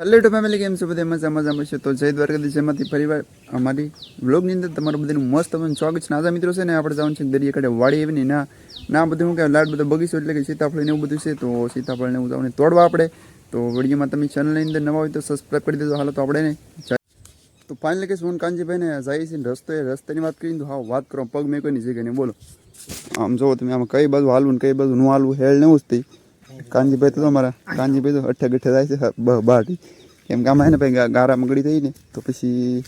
Hello family કેમ છો બધા? મજા મજામાં છે તો જય દ્વારકાધીશ જેમાંથી ફરીવાર અમારી વ્લોગની અંદર તમારું બધાનું મસ્ત પણ સ્વાગત છે. નાજા મિત્રો છે ને, આપણે જવાનું છે દરિયા કાંઠે વાડી એવી ના ના બધું હું કહેવાય, લાડ બધો બગીચો એટલે કે સીતાફળ એવું બધું છે. તો સીતાફળ ને એવું જવાનું તોડવા આપણે. તો વિડીયોમાં તમે ચેનલની અંદર નવા હોય તો સબસ્ક્રાઈબ કરી દેજો. હાલો તો આપણે ને તો ફાઇનલ કે સોન કાંજીભાઈ ને જાય છે રસ્તો. એ રસ્તાની વાત કરીને તો હા, વાત કરો. પગ મેં કોઈની જગ્યાએ નહીં બોલો. આમ જુઓ તમે, આમ કઈ બાજુ હાલવું ને કઈ બાજુ નું હાલવું, હેળ ને એવું જ થઈ કાંજીભાઈ તો અમારા કાંજીભાઈ તો અઠ્ઠે ગઠ્ઠે થાય છે બ- બાટી. કેમ કે આમાં એને ભાઈ ગારા મગડી થઈ ને તો પછી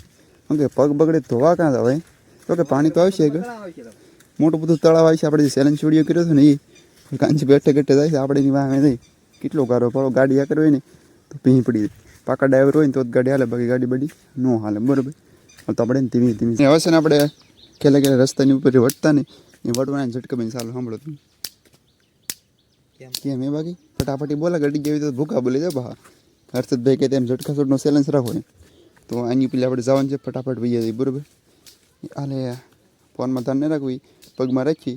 શું કે પગ બગડે ધોવા ક્યાં થાય તો કે પાણી તો આવશે કે મોટું બધું તળાવ આવે છે આપણે જે ચેલેન્જ વીડિયો કર્યો હતો ને એ કાંજીભાઈ અઠ્ઠે ગઠે થાય છે આપણે એની વાહ નહીં. કેટલો ગારો પડો ગાડી આકર હોય ને તો ભીં પડી પાકા ડ્રાઈવર હોય ને તો જ ગાડી હાલે બાકી ગાડી બડી ન હાલે બરોબર? તો આપણે ને ધીમી ધીમી. હવે છે ને આપણે ખેલે ખેલે રસ્તાની ઉપર વટતા ને એ વટવાના ઝટકે બની સારું સાંભળો કેમ? એ બાકી? ફટાફટી બોલા ગડી જેવી તો ભૂખા બોલી જાય બહા હર્ષદભાઈ કે તેમ ઝટકા શોટનો સેલેન્સ રાખો ને તો આની પેલી આપણે જવાનું છે, ફટાફટ વૈયા જઈએ, બરોબર? આલે ફોનમાં ધ્યાન નહીં રાખવી પગમાં રાખી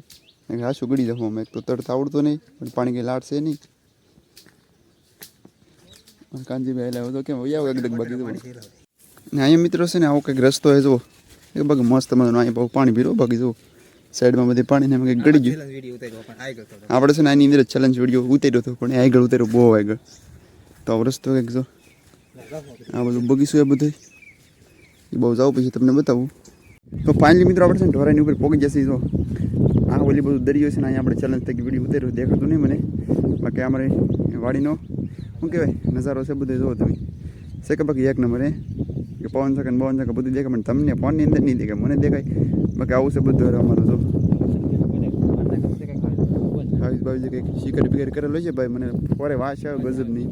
અને હાશું ગળી જાઉં અમે. તો તરત આવડતો નહીં, પણ પાણી કંઈ લાડશે નહીં. અને કાનજીભાઈ લાવ્યો તો કેમ વૈયા એકદમ બાકી તો ને અહીંયા મિત્રો છે ને, આવો કંઈક રસ્તો હોય જુઓ. એ બાકી મસ્ત મજાનો અહીંયા બહુ પાણી પીરો બાકી જુઓ. સાઈડમાં બધી પાણી ને એમ કંઈક ગળી ગયું. આપણે છે ને આની અંદર ચેલેન્જ વીડિયો ઉતાર્યો હતો પણ આગળ ઉતાર્યો બહુ આગળ. તો રસ્તો કંઈક જો. આ બધું બગીચું એ બધું. એ બહુ જાવ પછી તમને બતાવું. તો ફાઇનલી મિત્રો આપણે છે ને ઢોરાની ઉપર પહોંચી જશે જો. આ ઓલી બધું દરિયો છે ને અહીંયા આપણે ચેલેન્જ તરીકે વીડિયો ઉતાર્યો દેખાતું નહીં મને. બાકી અમારે વાડીનો શું કહેવાય નજારો છે બધો જોવો તમે. છે કે બાકી એક નંબર? કે પવન શકે ને પવન શકે બધું દેખાય પણ તમને ફોનની અંદર નહીં દેખાય મને દેખાય. બાકી આવું છે બધું અમારું જો. ભાઈ ભાઈ કંઈક શિકાર બિકાર કરેલો છે ભાઈ મને ફોરે વાસ આવે ગજબ નહીં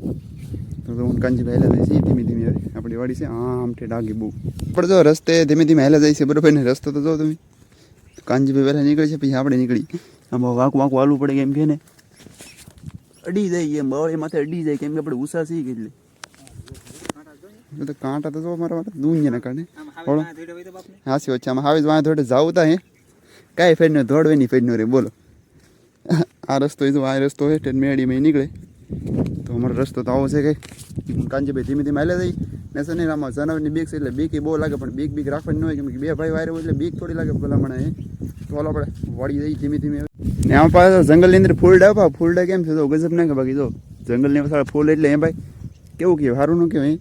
તો હું કાંજીભાઈ હેલા જાય છે ધીમે ધીમે આપણી વાડી છે આમ આમઠે ડાગી બહુ. પણ જો રસ્તે ધીમે ધીમે હેલા જાય છે બરોબર ને? રસ્તો તો જો તમે. કાંજીભાઈ વહેલા નીકળે છે પછી આપણે નીકળી. આમ વાંક વાંક વાલવું પડે કેમ કે ને? અડી જાય એમ બવળી માથે અડી જાય કેમ કે આપણે ઉષા સી એટલે. તો કાંટા તો જો મારા માટે દૂંજ્યા કારણે. બોલો. હાસી વચ્ચે આમાં હાવી વાંધો થોડે જાવું તા હે. કાંઈ ફેર નો દોડવે નહીં ફેર રે બોલો. આ રસ્તો એ જો આ રસ્તો હે ટ્રેન મેળી મેં નીકળે. તો અમારો રસ્તો તો આવો છે કે. કાંજીભાઈ ધીમે ધીમે હાલે જઈ ને છે ને આમાં જનાવરની બીક છે એટલે બીક એ બહુ લાગે પણ બીક બીક રાખવાની ન હોય કેમ કે બે ભાઈ વાયરો એટલે બીક થોડી લાગે ભલા મને તો હાલો આપણે વળી જઈ ધીમે ધીમે ને આમાં પાછા જંગલની અંદર ફૂલડા પા ફૂલડા કેમ છે? તો ગજબ ના કે બાકી જો. જંગલની પાછળ ફૂલ એટલે એ ભાઈ. કેવું કહેવાય? સારું ન કહેવાય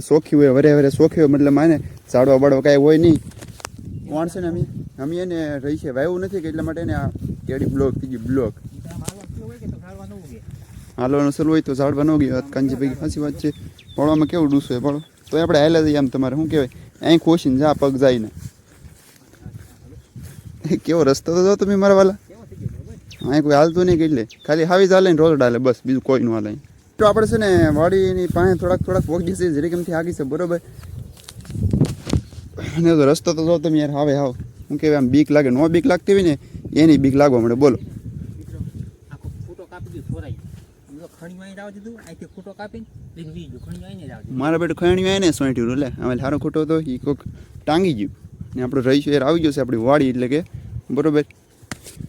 સોખી હોય, વરે વરે સોખી હોય, મતલબ માને ઝાડવા બાડવા કાંઈ હોય નહીં. કોણ ને અમે? અમે એને રહી છે નથી કે એટલા માટે ને કેડી બ્લોક થઈ ગઈ બ્લોક હાલવાનું સલું હોય તો ઝાડવા ન કાંજી ભાઈ હાસી વાત છે. પડવામાં કેવું ડૂસું પડો તો આપણે હાલે જઈએ આમ તમારે, શું કહેવાય? અહીં ખોશીને જા, પગ જાય ને કેવો રસ્તો તો જો તમે મારા વાલા. અહીં કોઈ હાલતું નહીં એટલે. ખાલી હાવી ચાલે ને રોજ હાલે બસ બીજું કોઈ નું હાલે. તો આપણે છે ને વાડીની પાસે થોડાક થોડાક વોગી છે જરીકમથી આગી છે બરોબર? અને તો રસ્તો તો જો તમે યાર હાવે હાવ. હું કહેવાય આમ બીક લાગે. નો બીક લાગતી હોય ને એની બીક લાગવા મળે. બોલો. મારા બેટ ખણી આવીને સોંટ્યું એટલે અમે સારો ખોટો હતો એ કોઈક ટાંગી ગયું. ને આપણું રહીશું યાર આવી ગયો છે આપણી વાડી એટલે કે બરોબર.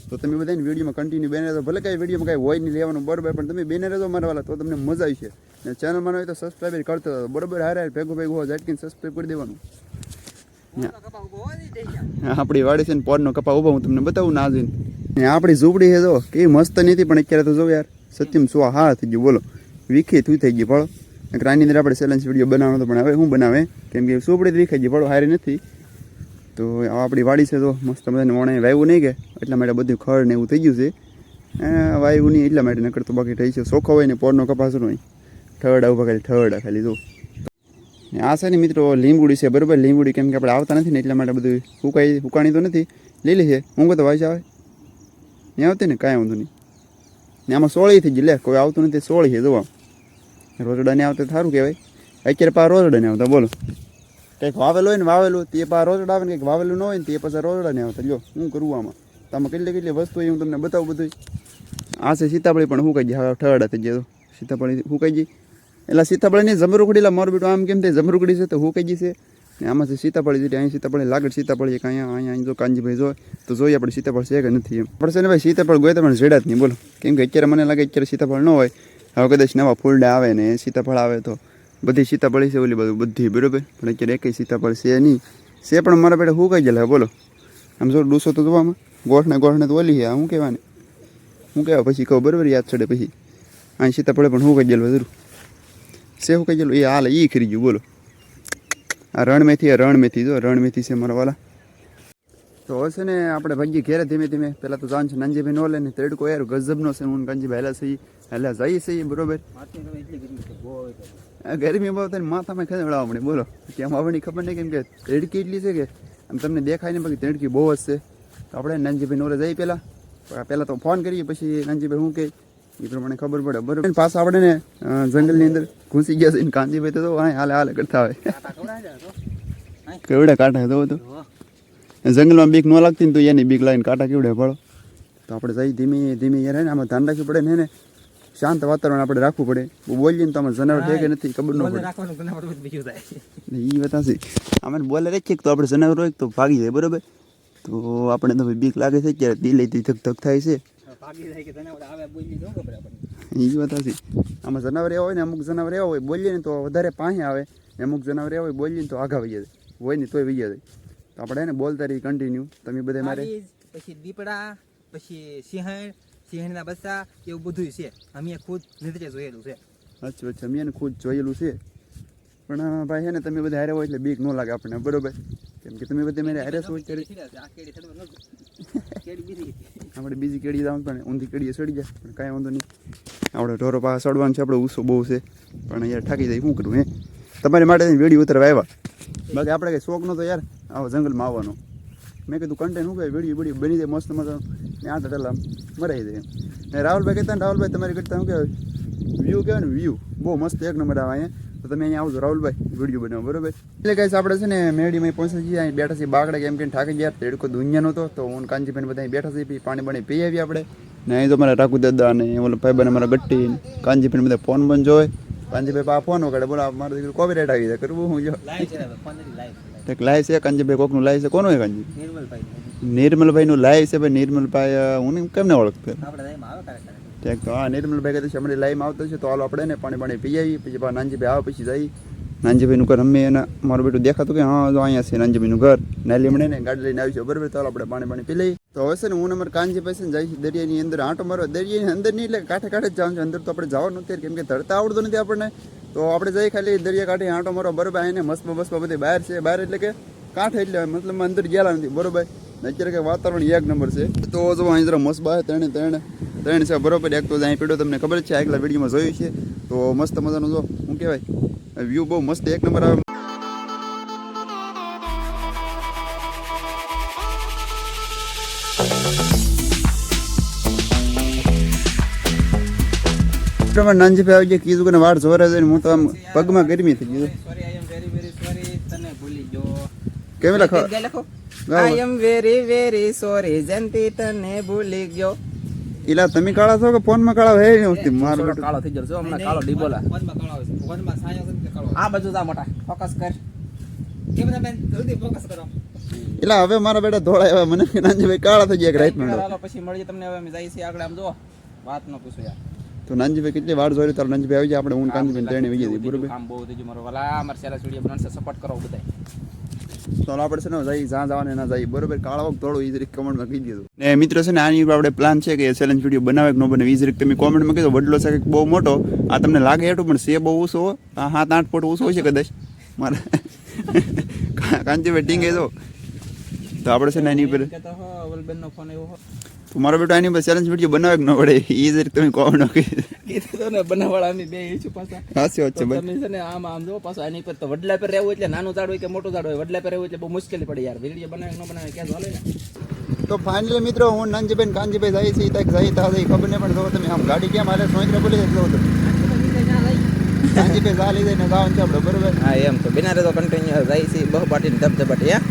તો તમે બધાને વિડીયોમાં કન્ટિન્યુ બેને રહેજો. ભલે કાંઈ વિડીયોમાં કાંઈ હોય નહીં લેવાનું બરાબર પણ તમે બેને રહેજો મારા વાલા તો તમને મજા આવી છે અને ચેનલમાં હોય તો સબસ્ક્રાઈબ કરતો રહો. બરોબર? હારે હારે ભેગું ભેગું હોય ઝટકીને સબસ્ક્રાઈબ કરી દેવાનું. આપણી વાડી છે ને પોરનો કપા ઊભો હું તમને બતાવું ના જોઈને. ને આપણી ઝૂંપડી છે જો કેવી મસ્ત નથી પણ અત્યારે તો જો યાર સત્યમ સો હા થઈ ગયું બોલો. વીખી તું થઈ ગઈ ભળો. આની અંદર આપણે સેલેન્સ વીડિયો બનાવવાનો તો પણ હવે હું બનાવે? કેમ કે ઝૂંપડી વિખાઈ ગઈ ભળો હારી નથી. તો આપણી વાડી છે તો મસ્ત બધાને વણે વાવ્યું નહીં કે, એટલા માટે બધું ખડ ને એવું થઈ ગયું છે. વાવ્યું નહીં, એટલા માટે નકર બાકી થઈ છે. સોખો હોય ને પોરનો કપાસ હોય ઠરડા આવું ખાલી, ઠરડા ખાલી જો. ને આ છે ને મિત્રો લીંબુડી છે, બરાબર? લીંબુડી કેમ કે આપણે આવતા નથી ને, એટલા માટે બધું હુકાઈ, હુકાણી તો નથી. લીલી છે ઊંઘ તો વાંચ આવે. નહીં આવતી ને, કાંઈ વાંધો નહીં. ને આમાં સોળી થઈ ગઈ, લે, કોઈ આવતું નથી, સોળી છે જોવા રોજડા ને આવતા સારું કહેવાય. અત્યારે પા રોજડા ને આવતા, બોલો. કંઈક વાવેલું હોય ને વાવેલું, તે પા રોજડા આવે ને કંઈક વાવેલું ન હોય ને તે પછી રોજડા નહીં આવતા જો શું કરવું આમાં? તો આમાં કેટલી કેટલી વસ્તુ હોય હું તમને બતાવું બધું આ છે સીતાપળી પણ હુકાઈ કહી હવે ઠરડા થઈ ગયા તો. સીતાફળી હુકાઈ ગઈ એટલે સીતાફળીની જમરૂકડી એટલે મારું બેટું આમ કેમ થાય? જમરૂકડી છે તો હુકાઈ કહી છે. ને આમાં છે સીતાપળી જેટલી, અહીં સીતાફળી લાગડ સીતાફળી એક અહીંયા અહીંયા, અહીં જો કાંજીભાઈ જો, તો જોઈએ આપણે સીતાફળ છે કે નથી એમ. પડશે ને ભાઈ, સીતાફળ ગોય તો પણ જ નહીં, બોલો. કેમ કે અત્યારે મને લાગે અત્યારે સીતાફળ ન હોય. હવે કદાચ નવા ફૂલડા આવે ને, સીતાફળ આવે તો. બધી સીતાફળી છે, ઓલી બધું બધી, બરોબર? પણ અત્યારે એકય સીતાફળ છે નહીં. છે પણ મારા પેટે શું કહી ગયેલા, બોલો. આમ જો ડૂસો તો જોવામાં ગોઠને ગોઠને તો ઓલી છે શું કહેવાને? હું કહેવા પછી કહું, બરાબર, યાદ ચડે પછી. અહીં સીતાફળે પણ શું કહી ગયેલું જરૂર છે શું કહી ગયેલું? એ હાલ એ ખરી ગયું, બોલો. આ રણમેથી આ રણમેથી, જો, રણમેથી છે મારા વાલા. તો છે ને, આપણે ભાગ્ય ઘેરે ધીમે ધીમે. પહેલાં તો જાણ છે નાનજીભાઈ નો લે ને તડકો યાર, ગજબનો છે હું કાનજીભાઈ હેલા સહી હેલા જઈએ સહી બરોબર? આ ગરમી બહુ થઈને માથામાં ખદડાવવા મળે. બોલો કેમ આવવાની ખબર નહીં કેમ કે તડકી એટલી છે કે આમ તમને દેખાય ને બાકી તડકી બહુ જ છે. તો આપણે નાનજીભાઈ નોરે જઈએ પહેલાં. પહેલાં તો ફોન કરીએ પછી નાનજીભાઈ શું કહે એ પ્રમાણે ખબર પડે. બરોબર. પાછા આપણે ને જંગલની અંદર ઘૂસી ગયા છે ને કાંજીભાઈ તો હાલે હાલે કરતા હોય. કેવડે કાંટા તો? તો જંગલમાં બીક ન લાગતી ને તો એની બીક લાવીને કાંટા કેવડે પડો તો આપણે જઈ ધીમે ધીમે યાર આમાં ધ્યાન રાખવું પડે ને. શાંત વાતાવરણ આપણે રાખવું પડે. બોલીએ ને તો આમાં જનાવર છે કે નથી ખબર ન પડે. થાય. એ વાત હશે અમે બોલે રાખીએ તો આપણે જનાવર હોય તો ભાગી જાય બરોબર? તો આપણે તો ભાઈ બીક લાગે છે ક્યારે દિલેથી ધક ધક થાય છે. એ વાત હશે આમાં જનાવર એવા હોય ને અમુક જનાવર એવા હોય બોલીએ ને તો વધારે પાસે આવે. ને અમુક જનાવર એવા હોય બોલીએ ને તો આગા વહી જાય. હોય ને તોય વહી જાય. તો આપણે એને બોલતા રહીએ કન્ટિન્યુ તમે બધે મારે? પછી દીપડા પછી સિંહણ સિંહણના બચ્ચા એવું બધું છે. અમે ખુદ નજરે જોયેલું છે. અચ્છા અચ્છા મેં ખુદ જોયેલું છે. પણ ભાઈ છે ને તમે બધા હારે હોય એટલે બીક ન લાગે આપણને બરોબર? કેમ કે તમે બધા મારે હારે છો કરી આપણે બીજી કેડી જાવ પણ ઊંધી કેડીએ સડી જાય પણ કાંઈ વાંધો નહીં. આપણે ઢોરો પાસે સડવાનું છે આપણે ઉસો બહુ છે. પણ યાર થાકી જાય શું કરું હે? તમારી માટે વેડી ઉતરવા આવ્યા. બાકી આપણે કંઈ શોખ નહોતો યાર આવો જંગલમાં આવવાનો. મેં કીધું કન્ટેન્ટ શું કહે વેડી વેડી બની જાય મસ્ત મજાનું. ને આ મરાઈ જાય ને રાહુલભાઈ કહેતા રાહુલભાઈ, તમારી કરતા શું કહેવાય? વ્યૂ કહેવાય ને વ્યૂ બહુ મસ્ત એક નંબર આવે અહીંયા. તો તમે અહીંયા આવજો, રાહુલભાઈ વીડિયો બનાવો, બરોબર? એટલે કહીશ આપણે છે ને મેડીમાં પહોંચી જઈએ અહીં બેઠા છીએ બાગડે કેમ કે ઠાકી ગયા. તેડકો દુનિયા નહોતો તો હું કાંજીભાઈ બધા બેઠા છીએ. પાણી પાણી પી આવીએ આપણે. ને અહીં તો મારા ટાકુ દાદા ને ઓલો ભાઈ મારા ગટ્ટી કાંજીભાઈ બધા ફોન બંધ જોવે. કાંજીભાઈ પા ફોન વગાડે. બોલો મારો દીકરો કોપીરાઇટ આવી જાય. કરવું હું જો. એક લાય છે કાંજીભાઈ કોકનું લાય છે કોનું એ કાંજી નિર્મલભાઈ. નિર્મલભાઈનું લાય છે ભાઈ નિર્મલભાઈ હું ને કેમ ને ઓળખતો ઠીક તો હા નિર્મલભાઈ કહે છે હમણાં લાઈમાં આવતો છે તો હાલો આપણે ને પાણી પાણી પી આવી પછી નાનજીભાઈ આવે પછી જઈ નાનજીભાઈનું ઘર અમે એના મારું બેટું દેખાતું કે હા જો અહીંયા છે નાનજીભાઈનું ઘર. નાલી મળે ને ગાડી લઈને આવી છે બરાબર તો આપણે પાણી પાણી પી લઈએ. તો હવે છે ને હું ને અમારે કાનજીભાઈ પાસે જાય છે દરિયાની અંદર આંટો મારવા. દરિયાની અંદર નહીં એટલે કાંઠે કાંઠે જ જવાનું છે અંદર તો આપણે જવાનું નથી કેમ કે ધરતા આવડતું નથી આપણને. તો આપણે જઈ ખાલી દરિયા કાંઠે આંટો મારો બરોબર આવીને મસ્ત મસ્ત બધી બહાર છે. બહાર એટલે કે કાંઠે એટલે મતલબ અંદર ગયેલા નથી. બરોબર? અત્યારે કે વાતાવરણ એક નંબર છે. તો જો અહીં જરા મસ્ત બહાર ત્રણે ત્રણ ત્રણ છે. બરોબર? એક તો અહીં પીડો તમને ખબર છે. આગલા વિડીયોમાં જોયું છે. તો મસ્ત મજાનું જો, શું કહેવાય? વ્યૂ બહુ મસ્ત એક નંબર આવે. પ્રમાણે નાનજીભાઈ આવી ગયા કીધું કે વાળ જોરે છે હું તો આમ પગમાં ગરમી થઈ ગયું sorry I am very very sorry તને ભૂલી ગયો. કેમ લખો? લખો I am very very sorry Janti તને ભૂલી ગયો. ઇલા તમે કાળા છો કે ફોનમાં કાળા હે નહીં મારો બેટું. કાળો થઈ જશે હમણાં કાળો ડીબોલા. આ બાજુ જા મોટા ફોકસ કર. કેમ બેન? જલ્દી ફોકસ કરો. એલા હવે મારા બેટા ધોળા આવ્યા મને કે નાનજીભાઈ કાળા થઈ ગયા રાઈટમાં પછી મળીએ તમને હવે અમે જઈએ છીએ આગળ. આમ જો વાત ન પૂછો યાર. તો નાનજીભાઈ કેટલી વાર જોઈ તારો નાનજીભાઈ આવી જાય આપણે હું કાનજીભાઈ ત્રણે આવી જઈએ બરોબર? કામ બહુ ગયું મારો વાલા અમારે સેલા સ્ટુડિયો બનાવશે સપોર્ટ કરો બધાય. તો આપણે છે ને જઈ જ્યાં જવાને ના જઈ બરોબર? કાળા વખત થોડું ઈ જરીક કમેન્ટમાં કહી દીધું. ને મિત્રો છે ને આની ઉપર આપણે પ્લાન છે કે ચેલેન્જ વીડિયો બનાવે કે ન બને ઈ જરીક તમે કોમેન્ટમાં કીધું વડલો છે કે બહુ મોટો આ તમને લાગે એટલું પણ સે બહુ ઓછો આ સાત આઠ ફૂટ ઓછો છે કદાચ. મારા કાંજીભાઈ ટીંગે તો આપણે છે ને એની ઉપર તો નો તો મારો બેટો આની ઉપર ચેલેન્જ વીડિયો બનાવે કે ન પડે. એ જ તમે કોમેન્ટ કીધું તો ને બનાવવાળા અમે બે છું પાછા. હાસ્ય વાત છે તમે છે ને આમ આમ જો પાછા આની પર તો વડલા પર રહેવું એટલે નાનું ઝાડ હોય કે મોટું ઝાડ હોય વડલા પર રહેવું એટલે બહુ મુશ્કેલી પડે યાર. વીડિયો બનાવે કે ન બનાવે ક્યાં ચાલે ને? તો ફાઇનલી મિત્રો હું નંજીબેન ને કાનજીભાઈ જાય છે ત્યાં જાય તા ખબર નહીં પણ જો તમે આમ ગાડી કેમ હાલે સોઈત્રા બોલી જાય જો તમે કાનજીભાઈ જા લઈ જાય ને જવાનું છે આપણે બરોબર? હા એમ તો. બિના રહેતો કન્ટિન્યુ જાય છે બહુ પાટીને ધબધબાટી હા?